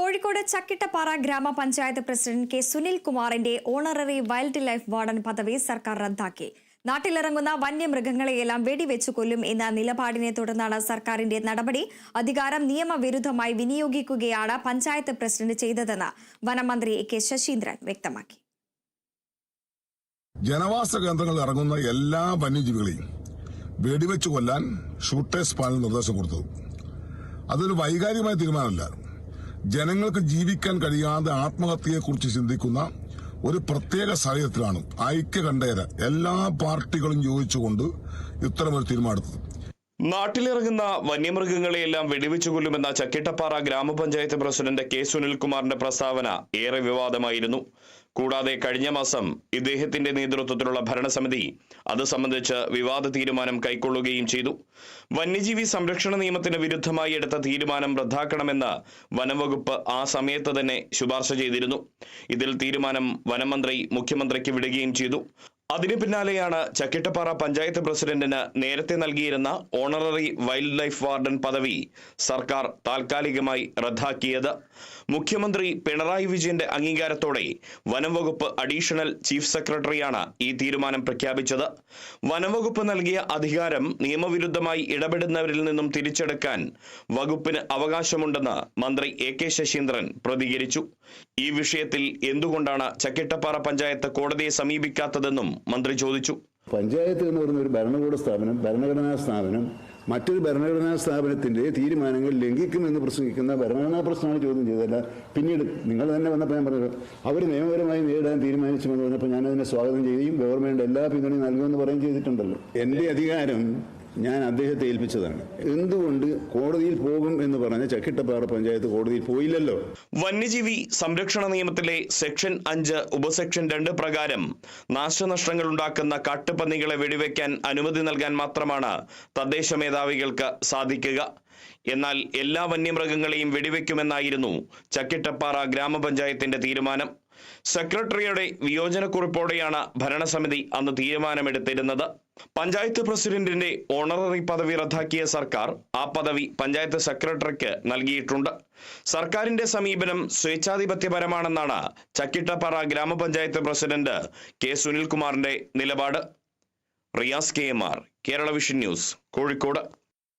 കോഴിക്കോട് ചക്കിട്ടപ്പാറ ഗ്രാമപഞ്ചായത്ത് president K Sunil കുമാറിന്റെ honorary wild life warden പദവി സർക്കാർ റദ്ദാക്കി. നാട്ടിലിറങ്ങുന്ന വന്യമൃഗങ്ങളെയെല്ലാം വെടിവെച്ചു കൊല്ലും എന്ന നിലപാടിനെ തുടർന്നാണ് സർക്കാരിന്റെ നടപടി അധികാരം നിയമവിരുദ്ധമായി വിനിയോഗിക്കുകയാണ് പഞ്ചായത്ത് പ്രസിഡന്റ് ചെയ്തതെന്ന് വനമന്ത്രി കെ ശശീന്ദ്രൻ വ്യക്തമാക്കി. ജനവാസ കേന്ദ്രങ്ങളിൽ ഇറങ്ങുന്ന എല്ലാ വന്യജീവികളെയും വെടിവെച്ചു കൊല്ലാൻ ഷൂട്ടേഴ്സ് പാനൽ നിർദ്ദേശം കൊടുത്തത് അതൊരു വൈകാരികമായ തീരുമാനമല്ല. ജനങ്ങൾക്ക് ജീവിക്കാൻ കഴിയാതെ ആത്മഹത്യയെക്കുറിച്ച് ചിന്തിക്കുന്ന ഒരു പ്രത്യേക സാഹചര്യത്തിലാണ് ഐക്യകണ്ഠേന എല്ലാ പാർട്ടികളും യോജിച്ചുകൊണ്ട് ഇത്തരമൊരു തീരുമാനമെടുത്തത്. നാട്ടിലിറങ്ങുന്ന വന്യമൃഗങ്ങളെയെല്ലാം വെടിവെച്ചു കൊല്ലുമെന്ന ചക്കിട്ടപ്പാറ ഗ്രാമപഞ്ചായത്ത് പ്രസിഡന്റ് കെ സുനിൽകുമാറിന്റെ പ്രസ്താവന ഏറെ വിവാദമായിരുന്നു. കൂടാതെ കഴിഞ്ഞ മാസം ഇദ്ദേഹത്തിന്റെ നേതൃത്വത്തിലുള്ള ഭരണസമിതി അത് സംബന്ധിച്ച് വിവാദ തീരുമാനം കൈക്കൊള്ളുകയും ചെയ്തു. വന്യജീവി സംരക്ഷണ നിയമത്തിന് വിരുദ്ധമായി എടുത്ത തീരുമാനം റദ്ദാക്കണമെന്ന് വനംവകുപ്പ് ആ സമയത്ത് തന്നെ ശുപാർശ ചെയ്തിരുന്നു. ഇതിൽ തീരുമാനം വനമന്ത്രി മുഖ്യമന്ത്രിക്ക് വിടുകയും ചെയ്തു. അതിനു പിന്നാലെയാണ് ചക്കിട്ടപ്പാറ പഞ്ചായത്ത് പ്രസിഡന്റിന് നേരത്തെ നൽകിയിരുന്ന ഓണററി വൈൽഡ് ലൈഫ് വാർഡൻ പദവി സർക്കാർ താൽക്കാലികമായി റദ്ദാക്കിയത്. മുഖ്യമന്ത്രി പിണറായി വിജയന്റെ അംഗീകാരത്തോടെ വനം വകുപ്പ് അഡീഷണൽ ചീഫ് സെക്രട്ടറിയാണ് ഈ തീരുമാനം പ്രഖ്യാപിച്ചത്. വനംവകുപ്പ് നൽകിയ അധികാരം നിയമവിരുദ്ധമായി ഇടപെടുന്നവരിൽ നിന്നും തിരിച്ചെടുക്കാൻ വകുപ്പിന് അവകാശമുണ്ടെന്ന് മന്ത്രി എ കെ ശശീന്ദ്രൻ പ്രതികരിച്ചു. ഈ വിഷയത്തിൽ എന്തുകൊണ്ടാണ് ചക്കിട്ടപ്പാറ പഞ്ചായത്ത് കോടതിയെ സമീപിക്കാത്തതെന്നും മന്ത്രി ചോദിച്ചു. പഞ്ചായത്ത് എന്ന് പറയുന്ന ഒരു ഭരണകൂട സ്ഥാപനം ഭരണഘടനാ സ്ഥാപനം മറ്റൊരു ഭരണഘടനാ സ്ഥാപനത്തിന്റെ തീരുമാനങ്ങൾ ലംഘിക്കുമെന്ന് പ്രസംഗിക്കുന്ന ഭരണഘടനാ പ്രശ്നമാണ് ചോദ്യം ചെയ്തതല്ല. പിന്നീട് നിങ്ങൾ തന്നെ വന്നപ്പോൾ ഞാൻ പറഞ്ഞു അവർ നിയമപരമായി നേരിടാൻ തീരുമാനിച്ചുവെന്ന് പറഞ്ഞപ്പോൾ ഞാൻ അതിനെ സ്വാഗതം ചെയ്യുകയും ഗവൺമെന്റ് എല്ലാ പിന്തുണയും നൽകുമെന്ന് പറയുകയും ചെയ്തിട്ടുണ്ടല്ലോ. എന്റെ അധികാരം ഞാൻ അദ്ദേഹത്തെ ഏൽപ്പിച്ചതാണ്. എന്തുകൊണ്ട് കോടതിയിൽ പോകും എന്ന് പറഞ്ഞ ചക്കിട്ടപ്പാറ പഞ്ചായത്ത് കോടതിയിൽ പോയില്ലല്ലോ? വന്യജീവി സംരക്ഷണ നിയമത്തിലെ സെക്ഷൻ അഞ്ച് ഉപസെക്ഷൻ രണ്ട് പ്രകാരം നാശനഷ്ടങ്ങൾ ഉണ്ടാക്കുന്ന കാട്ടുപന്നികളെ വെടിവെക്കാൻ അനുമതി നൽകാൻ മാത്രമാണ് തദ്ദേശ മേധാവികൾക്ക് സാധിക്കുക. എന്നാൽ എല്ലാ വന്യമൃഗങ്ങളെയും വെടിവെക്കുമെന്നായിരുന്നു ചക്കിട്ടപ്പാറ ഗ്രാമപഞ്ചായത്തിന്റെ തീരുമാനം. സെക്രട്ടറിയുടെ വിയോജനക്കുറിപ്പോടെയാണ് ഭരണസമിതി അന്ന് തീരുമാനമെടുത്തിരുന്നത്. പഞ്ചായത്ത് പ്രസിഡന്റിന്റെ ഓണററി പദവി റദ്ദാക്കിയ സർക്കാർ ആ പദവി പഞ്ചായത്ത് സെക്രട്ടറിക്ക് നൽകിയിട്ടുണ്ട്. സർക്കാരിന്റെ സമീപനം സ്വേച്ഛാധിപത്യപരമാണെന്നാണ് ചക്കിട്ടപ്പാറ ഗ്രാമപഞ്ചായത്ത് പ്രസിഡന്റ് കെ സുനിൽകുമാറിന്റെ നിലപാട്. Riyas K M R Kerala vision news Kozhikode.